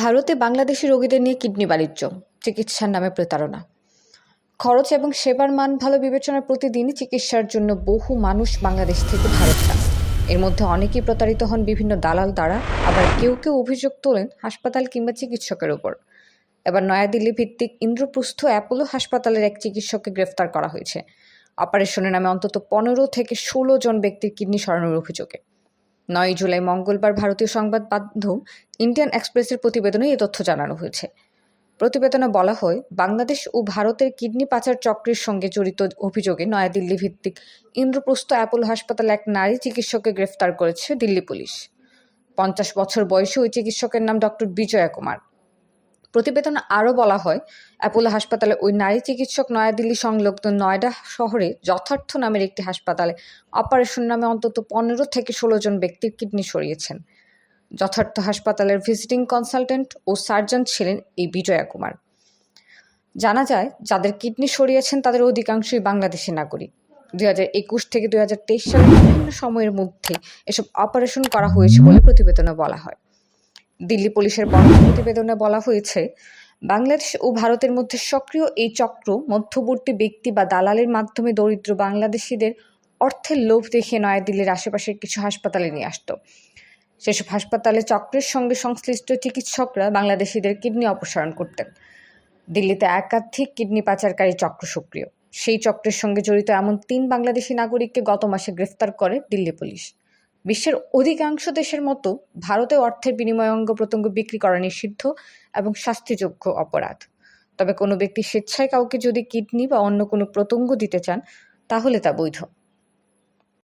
ভারতে বাংলাদেশি রোগীদের নিয়ে কিডনি বাণিজ্য, চিকিৎসার নামে প্রতারণা। খরচ এবং সেবার মান ভালো বিবেচনায় প্রতিদিনই চিকিৎসার জন্য বহু মানুষ বাংলাদেশ থেকে ভারত যান। এর মধ্যে অনেকেই প্রতারিত হন বিভিন্ন দালাল দ্বারা, আবার কেউ কেউ অভিযোগ তোলেন হাসপাতাল কিংবা চিকিৎসকের ওপর। এবার নয়াদিল্লি ভিত্তিক ইন্দ্রপ্রস্থ অ্যাপোলো হাসপাতালের এক চিকিৎসককে গ্রেফতার করা হয়েছে। অপারেশনের নামে অন্তত পনেরো থেকে ষোলো জন ব্যক্তির কিডনি সরানোর অভিযোগে। নয় জুলাই মঙ্গলবার ভারতীয় সংবাদ মাধ্যম ইন্ডিয়ান এক্সপ্রেসের প্রতিবেদনে এই তথ্য জানানো হয়েছে। প্রতিবেদনে বলা হয়, বাংলাদেশ ও ভারতের কিডনি পাচার চক্রের সঙ্গে জড়িত অভিযোগে নয়াদিল্লি ভিত্তিক ইন্দ্রপ্রস্থ অ্যাপোলো হাসপাতালে এক নারী চিকিৎসককে গ্রেফতার করেছে দিল্লি পুলিশ। পঞ্চাশ বছর বয়সে ওই চিকিৎসকের নাম ডক্টর বিজয়া কুমার। প্রতিবেদনে আরও বলা হয়, অ্যাপোলো হাসপাতালে ওই নারী চিকিৎসক নয়াদিল্লি সংলগ্ন নয়ডা শহরে যথার্থ নামের একটি হাসপাতালে অপারেশন নামে অন্তত পনেরো থেকে ষোলো জন ব্যক্তির কিডনি সরিয়েছেন। যথার্থ হাসপাতালের ভিজিটিং কনসালটেন্ট ও সার্জন ছিলেন এই বিজয়া কুমার। জানা যায়, যাদের কিডনি সরিয়েছেন তাদের অধিকাংশই বাংলাদেশি নাগরিক। দুই হাজার একুশ থেকে দুই হাজার তেইশ সালের বিভিন্ন সময়ের মধ্যে এসব অপারেশন করা হয়েছে বলে প্রতিবেদনে বলা হয়। দিল্লি পুলিশের বড় প্রতিবেদনে বলা হয়েছে, বাংলাদেশ ও ভারতের মধ্যে সক্রিয় এই চক্র মধ্যবর্তী ব্যক্তি বা দালালের মাধ্যমে দরিদ্র বাংলাদেশিদের অর্থের লোভ দেখিয়ে নয়াদিল্লির আশেপাশের কিছু হাসপাতালে নিয়ে আসতো। সেসব হাসপাতালে চক্রের সঙ্গে সংশ্লিষ্ট চিকিৎসকরা বাংলাদেশিদের কিডনি অপসারণ করতেন। দিল্লিতে একাধিক কিডনি পাচারকারী চক্র সক্রিয়। সেই চক্রের সঙ্গে জড়িত এমন তিন বাংলাদেশি নাগরিককে গত মাসে গ্রেফতার করে দিল্লি পুলিশ। বিশ্বের অধিকাংশ দেশের মতো ভারতে অর্থের বিনিময়ে অঙ্গ প্রত্যঙ্গ বিক্রি করা নিষিদ্ধ এবং শাস্তিযোগ্য অপরাধ। তবে কোনো ব্যক্তি স্বেচ্ছায় কাউকে যদি কিডনি বা অন্য কোনো প্রত্যঙ্গ দিতে চান, তাহলে তা বৈধ।